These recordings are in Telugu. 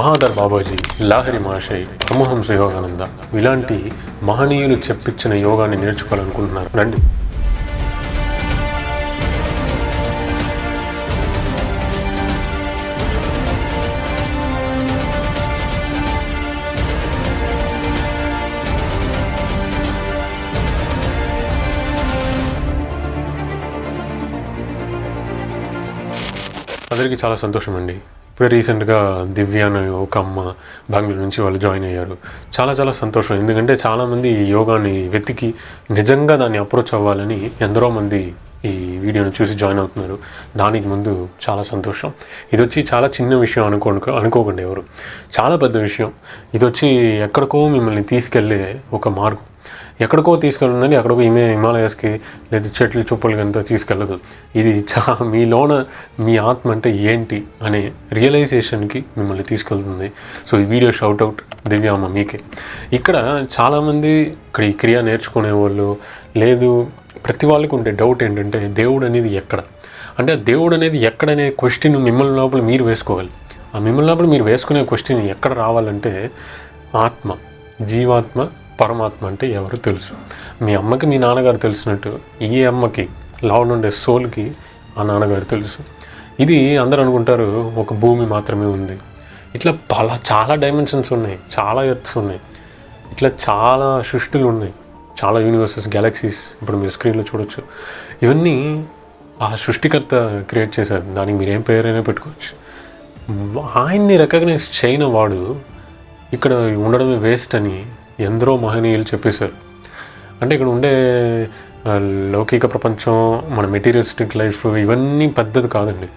మహాదర్ బాబాజీ లాహరి మహాశయ్ పరమహంస యోగానంద ఇలాంటి మహనీయులు చెప్పించిన యోగాన్ని నేర్చుకోవాలనుకుంటున్నారు. రండి. అందరికీ చాలా సంతోషం అండి ఇప్పుడే రీసెంట్గా దివ్య అనే ఒక అమ్మ బెంగళూరు నుంచి వాళ్ళు జాయిన్ అయ్యారు. చాలా చాలా సంతోషం. ఎందుకంటే చాలామంది ఈ యోగాని వెతికి నిజంగా దాన్ని అప్రోచ్ అవ్వాలని ఎందరో మంది ఈ వీడియోని చూసి జాయిన్ అవుతున్నారు. దానికి ముందు చాలా సంతోషం. ఇది వచ్చి చాలా చిన్న విషయం అనుకో అనుకోకండి ఎవరు. చాలా పెద్ద విషయం. ఇది వచ్చి ఎక్కడికో మిమ్మల్ని తీసుకెళ్ళే ఒక మార్గం. ఎక్కడికో తీసుకెళ్ళిందని ఎక్కడికో ఇమే హిమాలయస్కి లేదా చెట్లు చుప్పలు కనుక తీసుకెళ్ళదు. ఇది చా మీలోన మీ ఆత్మ అంటే ఏంటి అనే రియలైజేషన్కి మిమ్మల్ని తీసుకెళ్తుంది. సో ఈ వీడియో షౌట్అవుట్ దివ్యామ్మ మీకే. ఇక్కడ చాలామంది ఇక్కడ ఈ క్రియ నేర్చుకునే వాళ్ళు లేదు ప్రతి వాళ్ళకి ఉండే డౌట్ ఏంటంటే దేవుడు అనేది ఎక్కడ? అంటే ఆ దేవుడు అనేది ఎక్కడనే క్వశ్చన్ మిమ్మల్ని లోపల మీరు వేసుకోవాలి. ఆ మిమ్మల్ని లోపల మీరు వేసుకునే క్వశ్చన్ ఎక్కడ రావాలంటే ఆత్మ జీవాత్మ పరమాత్మ అంటే ఎవరు తెలుసు. మీ అమ్మకి మీ నాన్నగారు తెలిసినట్టు ఈ అమ్మకి లోపల ఉండే సోల్కి ఆ నాన్నగారు తెలుసు. ఇది అందరూ అనుకుంటారు ఒక భూమి మాత్రమే ఉంది. ఇట్లా పలా చాలా డైమెన్షన్స్ ఉన్నాయి చాలా ఎర్త్స్ ఉన్నాయి. ఇట్లా చాలా సృష్టిలు ఉన్నాయి. చాలా యూనివర్సెస్ గెలాక్సీస్ ఇప్పుడు మీరు స్క్రీన్లో చూడొచ్చు. ఇవన్నీ ఆ సృష్టికర్త క్రియేట్ చేశారు. దానికి మీరు ఏం పేరైనా పెట్టుకోవచ్చు. ఆయన్ని రికగ్నైజ్ చేయని వాడు ఇక్కడ ఉండడమే వేస్ట్ అని ఎందరో మహనీయులు చెప్పేశారు. అంటే ఇక్కడ ఉండే లౌకిక ప్రపంచం మన మెటీరియలిస్టిక్ లైఫ్ ఇవన్నీ పెద్దది కాదండి.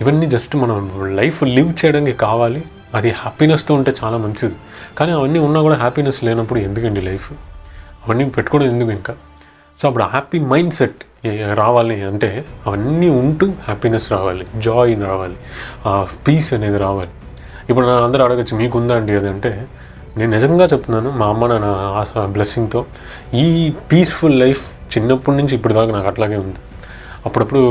ఇవన్నీ జస్ట్ మనం లైఫ్ లివ్ చేయడానికి కావాలి. అది హ్యాపీనెస్తో ఉంటే చాలా మంచిది. కానీ అవన్నీ ఉన్నా కూడా హ్యాపీనెస్ లేనప్పుడు ఎందుకండి లైఫ్ అవన్నీ పెట్టుకోవడం ఎందుకు ఇంకా? సో అప్పుడు హ్యాపీ మైండ్ సెట్ రావాలి అంటే అవన్నీ ఉంటూ హ్యాపీనెస్ రావాలి జాయ్ రావాలి పీస్ అనేది రావాలి. ఇప్పుడు నా అందరూ అడగచ్చు మీకు ఉందా అండి అది అంటే నేను నిజంగా చెప్తున్నాను మా అమ్మ నాన్న బ్లెస్సింగ్తో ఈ పీస్ఫుల్ లైఫ్ చిన్నప్పటి నుంచి ఇప్పుడు దాకా నాకు అట్లాగే ఉంది. అప్పుడప్పుడు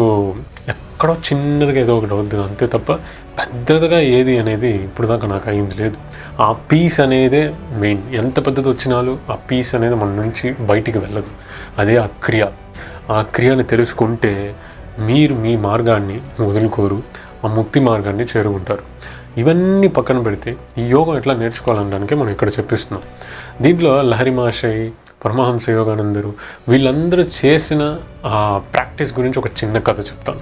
ఎక్కడో చిన్నదిగా ఏదో ఒకటి అవుతుంది అంతే తప్ప పెద్దదిగా ఏది అనేది ఇప్పుడు దాకా నాకు అయింది లేదు. ఆ పీస్ అనేదే మెయిన్ ఎంత పెద్దది వచ్చినాలు ఆ పీస్ అనేది మన నుంచి బయటికి వెళ్ళదు. అదే ఆ క్రియ. ఆ క్రియని తెలుసుకుంటే మీరు మీ మార్గాన్ని వదులుకోరు ఆ ముక్తి మార్గాన్ని చేరుకుంటారు. ఇవన్నీ పక్కన పెడితే ఈ యోగం ఎట్లా నేర్చుకోవాలనడానికి మనం ఇక్కడ చెప్పిస్తున్నాం. దీంట్లో లహరి మహాశయ్ పరమహంస యోగానందరు వీళ్ళందరూ చేసిన ఆ ప్రాక్టీస్ గురించి ఒక చిన్న కథ చెప్తాను.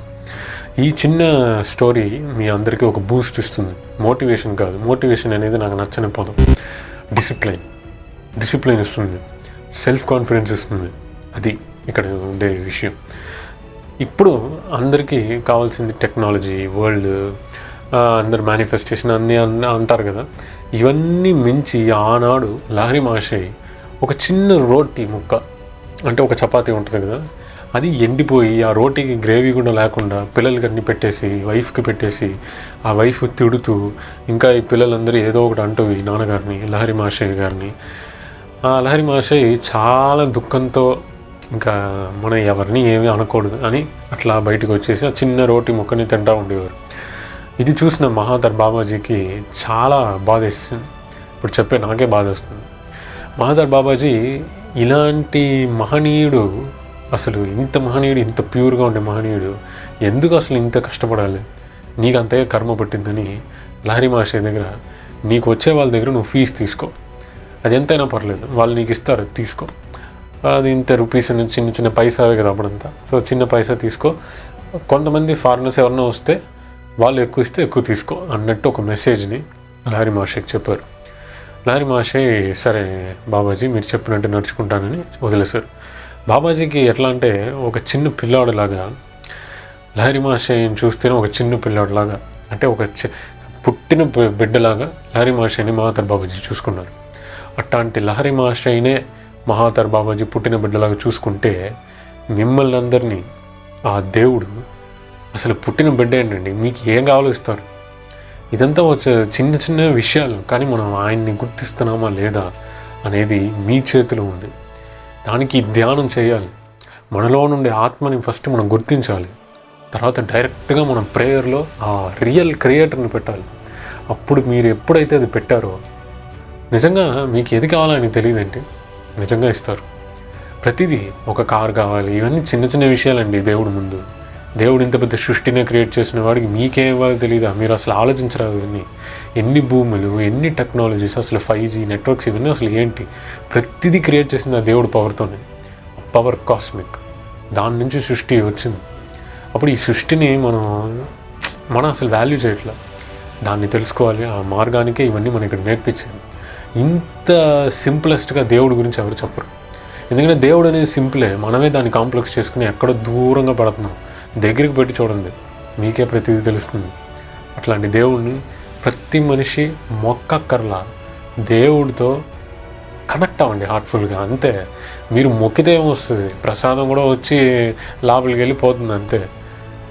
ఈ చిన్న స్టోరీ మీ అందరికీ ఒక బూస్ట్ ఇస్తుంది. మోటివేషన్ కాదు. మోటివేషన్ అనేది నాకు నచ్చని పదం. డిసిప్లైన్. డిసిప్లైన్ ఇస్తుంది. సెల్ఫ్ కాన్ఫిడెన్స్ ఇస్తుంది. అది ఇక్కడ ఉండే విషయం. ఇప్పుడు అందరికీ కావాల్సింది టెక్నాలజీ వరల్డ్ అందరు మేనిఫెస్టేషన్ అన్నీ అన్- అంటారు కదా. ఇవన్నీ మించి ఆనాడు లహరి మహాశయ్ ఒక చిన్న రోటీ ముక్క అంటే ఒక చపాతీ ఉంటుంది కదా అది ఎండిపోయి ఆ రోటీకి గ్రేవీ కూడా లేకుండా పిల్లలకి అన్ని పెట్టేసి వైఫ్కి పెట్టేసి ఆ వైఫ్ తిడుతూ ఇంకా ఈ పిల్లలందరూ ఏదో ఒకటి అంటూ ఈ నాన్నగారిని లహరి మహాశయ్ గారిని. ఆ లహరి మహాశయ్ చాలా దుఃఖంతో ఇంకా మనం ఎవరిని ఏమీ అనకూడదు అని అట్లా బయటకు వచ్చేసి ఆ చిన్న రోటి ముక్కని తింటా ఉండేవారు. ఇది చూసిన మహాదర్ బాబాజీకి చాలా బాధ వేస్తుంది ఇప్పుడు చెప్పే నాకే బాధ వస్తుంది మహాధర్ బాబాజీ ఇలాంటి మహనీయుడు అసలు ఇంత మహనీయుడు ఇంత ప్యూర్గా ఉండే మహనీయుడు ఎందుకు అసలు ఇంత కష్టపడాలి? నీకు అంతగా కర్మ పట్టిందని లహరి మహర్షి దగ్గర నీకు వచ్చే వాళ్ళ దగ్గర నువ్వు ఫీజు తీసుకో. అది ఎంతైనా పర్లేదు వాళ్ళు నీకు ఇస్తారు తీసుకో. అది ఇంత రూపీస్ చిన్న చిన్న పైసావే కదా అప్పుడంతా. సో చిన్న పైసా తీసుకో. కొంతమంది ఫారినర్స్ ఎవరన్నా వస్తే వాళ్ళు ఎక్కువ ఇస్తే ఎక్కువ తీసుకో అన్నట్టు ఒక మెసేజ్ని లహరి మహర్షికి చెప్పారు. లారీ మాషే సరే బాబాజీ మీరు చెప్పినట్టు నడుచుకుంటానని వదిలేశారు బాబాజీకి ఎట్లా అంటే ఒక చిన్న పిల్లాడులాగా లహరి మహర్షిని చూస్తేనే ఒక చిన్న పిల్లాడులాగా అంటే ఒక పుట్టిన బిడ్డలాగా లహరి మహర్షిని మహాతర్ బాబాజీ చూసుకున్నారు. అట్లాంటి లహరి మహర్షినే మహాతర్ బాబాజీ పుట్టిన బిడ్డలాగా చూసుకుంటే మిమ్మల్ని అందరినీ ఆ దేవుడు అసలు పుట్టిన బిడ్డ ఏంటండి మీకు ఏం కావాలో ఇస్తారు? ఇదంతా వచ్చే చిన్న చిన్న విషయాలు కానీ మనం ఆయన్ని గుర్తిస్తున్నామా లేదా అనేది మీ చేతిలో ఉంది. దానికి ధ్యానం చేయాలి. మనలో నుండి ఆత్మని ఫస్ట్ మనం గుర్తించాలి. తర్వాత డైరెక్ట్గా మనం ప్రేయర్లో ఆ రియల్ క్రియేటర్ని పెట్టాలి. అప్పుడు మీరు ఎప్పుడైతే అది పెట్టారో నిజంగా మీకు ఏది కావాలని తెలియదండి. తెలియదంటే నిజంగా ఇస్తారు. ప్రతిదీ ఒక కార్ కావాలి ఇవన్నీ చిన్న చిన్న విషయాలండి దేవుడు ముందు. దేవుడు ఇంత పెద్ద సృష్టినే క్రియేట్ చేసిన వాడికి మీకే ఇవ్వాలి తెలియదా మీరు అసలు ఆలోచించరా ఇవన్నీ. ఎన్ని భూములు ఎన్ని టెక్నాలజీస్ అసలు ఫైవ్ జీ నెట్వర్క్స్ ఇవన్నీ అసలు ఏంటి? ప్రతిదీ క్రియేట్ చేసింది ఆ దేవుడు పవర్తోనే. Power cosmic. దాని నుంచి సృష్టి వచ్చింది. అప్పుడు ఈ సృష్టిని మనం మనం అసలు వాల్యూ చేయట్లా? దాన్ని తెలుసుకోవాలి. ఆ మార్గానికే ఇవన్నీ మనం ఇక్కడ నేర్పించింది. ఇంత సింపులెస్ట్గా దేవుడి గురించి ఎవరు చెప్పరు. ఎందుకంటే దేవుడు అనేది సింపులే. మనమే దాన్ని కాంప్లెక్స్ చేసుకుని ఎక్కడో దూరంగా పడుతున్నాం. దగ్గరికి పెట్టి చూడండి. మీకే ప్రతిదీ తెలుస్తుంది. అట్లాంటి దేవుడిని ప్రతి మనిషి మొక్కక్కర్లా దేవుడితో కనెక్ట్ అవ్వండి హార్ట్ఫుల్గా. అంతే. మీరు మొక్కితే ఏమొస్తుంది? ప్రసాదం కూడా వచ్చి లోపలికి వెళ్ళిపోతుంది అంతే.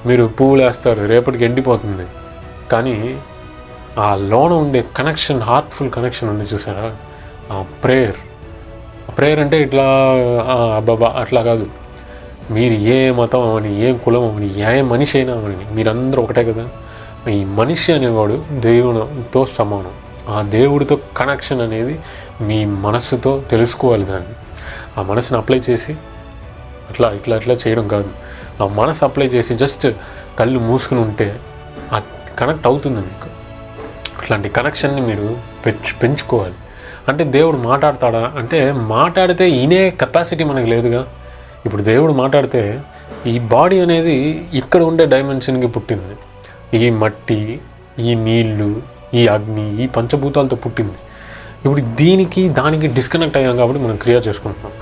మీరు పువ్వులు వేస్తారు రేపటికి ఎండిపోతుంది. కానీ ఆ లోన ఉండే కనెక్షన్ హార్ట్ఫుల్ కనెక్షన్ ఉంది చూసారా? ఆ ప్రేయర్. ప్రేయర్ అంటే ఇట్లా ఆ, అట్లా కాదు. మీరు ఏ మతం అవని ఏ కులం అవని ఏ మనిషి అయినా అవని మీరందరూ ఒకటే కదా? ఈ మనిషి అనేవాడు దేవునితో సమానం. ఆ దేవుడితో కనెక్షన్ అనేది మీ మనస్సుతో తెలుసుకోవాలి దాన్ని. ఆ మనసుని అప్లై చేసి అట్లా ఇట్లా ఇట్లా చేయడం కాదు. ఆ మనసు అప్లై చేసి జస్ట్ కళ్ళు మూసుకుని ఉంటే ఆ కనెక్ట్ అవుతుంది మీకు. అట్లాంటి కనెక్షన్ని మీరు పెంచు పెంచుకోవాలి. అంటే దేవుడు మాట్లాడతాడా? అంటే మాట్లాడితే ఈనే కెపాసిటీ మనకు లేదుగా. ఇప్పుడు దేవుడు మాట్లాడితే ఈ బాడీ అనేది ఇక్కడ ఉండే డైమెన్షన్కి పుట్టింది. ఈ మట్టి ఈ నీళ్ళు ఈ అగ్ని ఈ పంచభూతాలతో పుట్టింది. ఇప్పుడు దీనికి దానికి డిస్కనెక్ట్ అయ్యాం కాబట్టి మనం క్రియ చేసుకుంటున్నాం.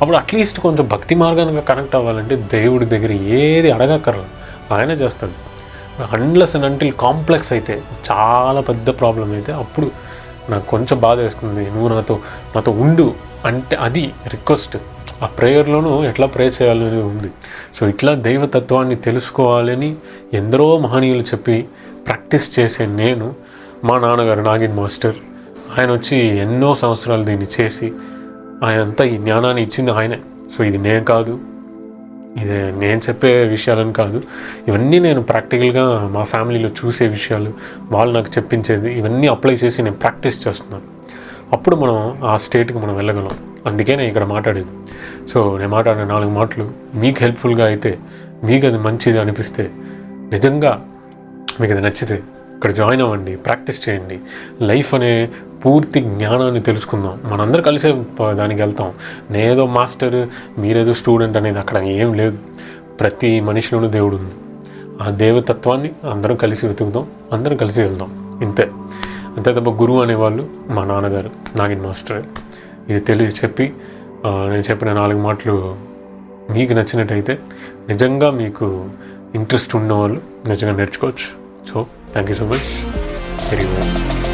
అప్పుడు అట్లీస్ట్ కొంచెం భక్తి మార్గానికి కనెక్ట్ అవ్వాలంటే దేవుడి దగ్గర ఏది అడగక్కర్లేదు. ఆయనే చేస్తాడు. అన్లెస్ అండ్ అంటిల్ కాంప్లెక్స్ అయితే చాలా పెద్ద ప్రాబ్లం అయితే అప్పుడు నాకు కొంచెం బాధ వేస్తుంది నువ్వు నాతో నాతో ఉండు. అంటే అది రిక్వెస్ట్ ఆ ప్రేయర్లోనూ ఎట్లా ప్రే చేయాలని ఉంది. సో ఇట్లా దైవతత్వాన్ని తెలుసుకోవాలని ఎందరో మహనీయులు చెప్పి ప్రాక్టీస్ చేసే నేను మా నాన్నగారు నాగిన్ మాస్టర్ ఆయన వచ్చి ఎన్నో సంవత్సరాలు దీన్ని చేసి ఆయన అంతా ఈ జ్ఞానాన్ని ఇచ్చింది ఆయనే. సో ఇది నేను కాదు ఇది నేను చెప్పే విషయాలని కాదు. ఇవన్నీ నేను ప్రాక్టికల్గా మా ఫ్యామిలీలో చూసే విషయాలు వాళ్ళు నాకు చెప్పించేది ఇవన్నీ అప్లై చేసి నేను ప్రాక్టీస్ చేస్తున్నాను. అప్పుడు మనం ఆ స్టేట్కి మనం వెళ్ళగలం. అందుకే నేను ఇక్కడ మాట్లాడేది. సో నేను మాట్లాడిన నాలుగు మాటలు మీకు హెల్ప్ఫుల్గా అయితే మీకు అది మంచిది అనిపిస్తే నిజంగా మీకు అది నచ్చితే ఇక్కడ జాయిన్ అవ్వండి ప్రాక్టీస్ చేయండి. లైఫ్ అనే పూర్తి జ్ఞానాన్ని తెలుసుకుందాం. మనందరూ కలిసే దానికి వెళ్తాం. నేనేదో మాస్టర్ మీరేదో స్టూడెంట్ అనేది అక్కడ ఏం లేదు. ప్రతి మనిషిలోనూ దేవుడు ఉంది. ఆ దేవతత్వాన్ని అందరం కలిసి వెతుకుదాం అందరం కలిసి వెళ్దాం. ఇంతే. అంతే తప్ప గురువు అనేవాళ్ళు మా నాన్నగారు నాగిన్ మాస్టర్. ఇది తెలియ చెప్పి నేను చెప్పిన నాలుగు మాటలు మీకు నచ్చినట్టయితే నిజంగా మీకు ఇంట్రెస్ట్ ఉన్నవాళ్ళు నిజంగా నేర్చుకోవచ్చు. So thank you so much very well